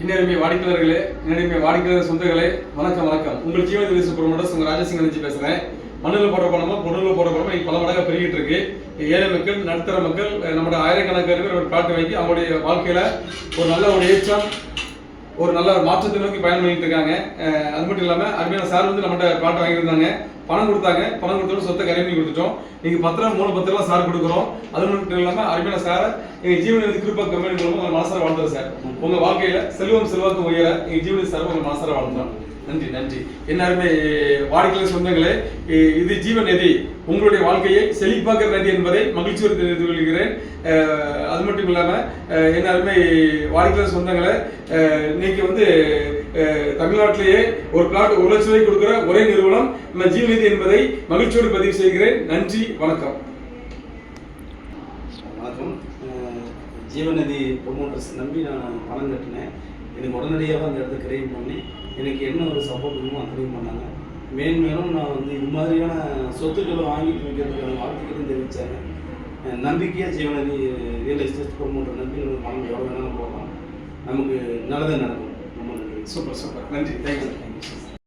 இன்னருமை வாடிக்கையாளர்களே இன்னருமை வாடிக்கையாளர் சொந்தங்களே வணக்கம் வணக்கம். உங்கள் ஜீவன தேச ப்ரொமோட்டர்ஸ் உங்கள் ராஜசிங் நினைச்சு பேசுகிறேன் மண்ணில் போடுற பணமா பொருளில் போடுற பணமா இன்னைக்கு பல மடங்காக பெருகிட்டு இருக்கு. ஏழை மக்கள் நடுத்தர மக்கள் நம்மளோட ஆயிரக்கணக்கான பேர் ஒரு பாட்டு வாங்கி அவங்களுடைய வாழ்க்கையில ஒரு நல்ல ஒரு ஏற்றம் ஒரு நல்ல ஒரு மாற்றத்தை நோக்கி பயணம் பண்ணிட்டு இருக்காங்க. அது மட்டும் இல்லாமல் அருமையான சார் வந்து நம்மகிட்ட பிளாட் வாங்கியிருந்தாங்க. பணம் கொடுத்தாங்க. பணம் கொடுத்தோட சொத்தை கரை பண்ணி கொடுத்துட்டோம். நீங்க பத்திரம் மூணு பத்திரம் சார் கொடுக்குறோம். அது மட்டும் இல்லாம அருமையான சாரை எங்க ஜீவனதி கிருப்பா கம்பெனி மூலமா உங்க மனசார வாழ்த்துறோம் சார். உங்க வாழ்க்கையில செல்வம் செல்வாக்கு உயர எங்க ஜீவனதி சார் உங்க மனசார வாழ்த்துறோம். நன்றி நன்றி. எல்லாருமே வாடிக்கையாளர் சொந்தங்களே இது ஜீவன் நதி உங்களுடைய வாழ்க்கையை செழிப்பாக்குற நதி என்பதை மகிழ்ச்சியோடு தெரிந்து கொள்கிறேன். அது மட்டும் இல்லாம எல்லாருமே என் வாடிக்கையாளர் சொந்தங்களே இன்னைக்கு வந்து தமிழ்நாட்டிலேயே ஒரு பிளாட் ஒரு லட்சம் ரூபாய் கொடுக்குற ஒரே நிறுவனம் நம்ம ஜீவநிதி என்பதை மகிழ்ச்சியோடு பதிவு செய்கிறேன். நன்றி வணக்கம். வணக்கம். அஹ் ஜீவநதி ப்ரொமோட்டர்ஸ் நம்பி நான் பணம் கட்டினேன். எனக்கு உடனடியாக அந்த இடத்த கிரியேட் பண்ணி எனக்கு என்ன ஒரு சப்போர்ட் வேணுமோ அத்தனையும் பண்ணாங்க. மேன்மேலும் நான் வந்து இது மாதிரியான சொத்துக்களை வாங்கி வைக்கிறதுக்கான வாழ்த்துக்களும் தெரிவித்தாங்க நம்பிக்கையாக ஜீவநதி ரியல் எஸ்டேட் ப்ரொமோட்டர் நம்பி நம்ம பணம் எவ்வளோ வேணாலும் போகலாம் நமக்கு நல்லதே நடக்கும். சூப்பர் சூப்பர் நன்றி தேங்க்யூ